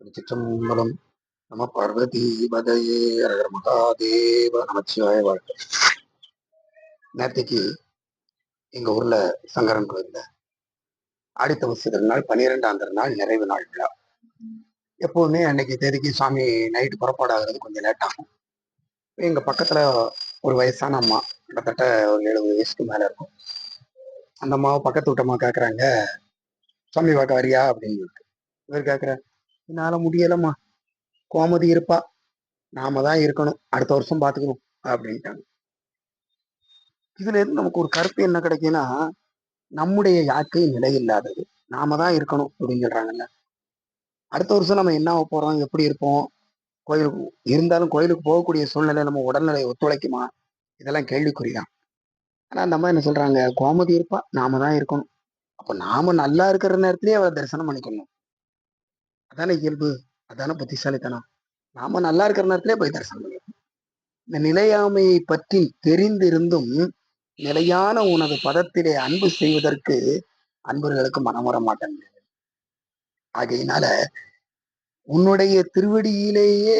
திருச்சிற்றம்பலம் நம பார்வதி பதையே அரகர மகாதேவ நமச்சிவாய வாழ்க்கை நேற்றுக்கு எங்க ஊர்ல சங்கரன் கோயில்ல ஆடித்தவசு திருநாள் பன்னிரெண்டாம் திருநாள் நிறைவு நாள் விழா. எப்போதுமே அன்னைக்கு தேதிக்கு சாமி நைட்டு புறப்பாடாகிறது கொஞ்சம் லேட் ஆகும். எங்க பக்கத்துல ஒரு வயசான அம்மா கிட்டத்தட்ட ஒரு எழுபது வயசுக்கு மேல இருக்கும். அந்த அம்மாவை பக்கத்து விட்டம்மா கேட்குறாங்க சாமி பார்க்க வரியா? அப்படின்னு சொல்லிட்டு. இவர் கேக்குற என்னால முடியலம்மா. கோமதி இருப்பா. நாம தான் இருக்கணும். அடுத்த வருஷம் பாத்துக்கணும். அப்படின்ட்டாங்க. இதுல இருந்து நமக்கு ஒரு கருத்து என்ன கிடைக்குன்னா நம்முடைய யாக்கை நிலை இல்லாதது. நாம தான் இருக்கணும் அப்படின்னு சொல்றாங்கல்ல. அடுத்த வருஷம் நம்ம என்ன போறோம்? எப்படி இருப்போம்? கோயிலுக்கு இருந்தாலும் கோயிலுக்கு போகக்கூடிய சூழ்நிலை நம்ம உடல்நிலை ஒத்துழைக்குமா? இதெல்லாம் கேள்விக்குறிதான். ஆனா அந்த அம்மா என்ன சொல்றாங்க? கோமதி இருப்பா. நாம தான் இருக்கணும். அப்ப நாம நல்லா இருக்கிற நேரத்திலேயே அவளை தரிசனம் பண்ணிக்கணும். அதானே இயல்பு? அதானே புத்திசாலித்தனம். நாம நல்லா இருக்கிற நேரத்திலே போய் தரிசனம் பண்ணிக்கணும் இந்த நிலையாமையை பற்றி தெரிந்திருந்தும் நிலையான உனது பதத்திலே அன்பு செய்வதற்கு அன்பர்களுக்கு மனம் வர மாட்டேங்குது. ஆகையினால உன்னுடைய திருவடியிலேயே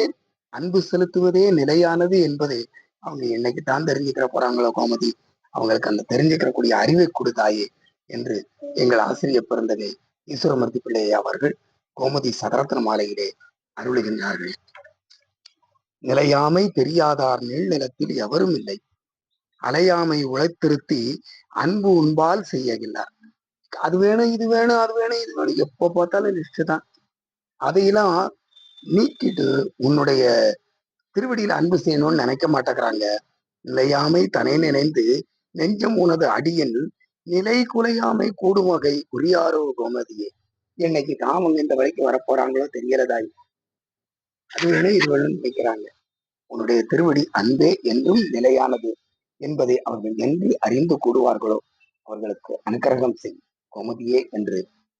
அன்பு செலுத்துவதே நிலையானது என்பதை அவங்க என்னைக்கு தான் தெரிஞ்சுக்கிற போறாங்களோ கோமதி அவங்களுக்கு அந்த தெரிஞ்சுக்கிறக்கூடிய அறிவை கொடுத்தாயே என்று எங்கள் ஆசிரியர் பிறந்தகை ஈஸ்வரமூர்த்தி பிள்ளை அவர்கள் கோமதி சதரத்ன மாலையிலே அருளுகின்றார்கள். நிலையாமை தெரியாதார் நிலத்தில் எவரும் இல்லை. அலையாமை உழைத்திருத்தி அன்பு உண்பால் செய்யகின்றார். அது வேணும் இது வேணும் அது வேணும் இது வேணும். எப்போ பார்த்தாலும் லிஸ்ட் தான். அதையெல்லாம் நீக்கிட்டு உன்னுடைய திருவடியில அன்பு செய்யணும்னு நினைக்க மாட்டேங்கிறாங்க. நிலையாமை தனை நினைந்து நெஞ்சம் உனது அடியில் நிலை குலையாமை கூடும் வகை குறியாரோ கோமதியே. என்னைக்கு தான் அவங்க இந்த வழிக்கு வரப்போறாங்களோ தெரியறதாய் அது வேணும் நினைக்கிறாங்க. உன்னுடைய திருவடி அன்பே என்றும் நிலையானது என்பதை அவர்கள் என்று அறிந்து கூடுவார்களோ அவர்களுக்கு அனுக்கிரகம் செய். கோமதியே என்று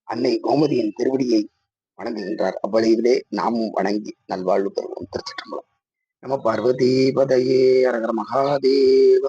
அன்னை கோமதியின் திருவடியை வணங்குகின்றார். அவ்வளவிலே நாமும் வணங்கி நல்வாழ்வு பெறுவோம் திருச்சிற்றம்பலம். நம பார்வதி பதையே அரகர மகாதேவ.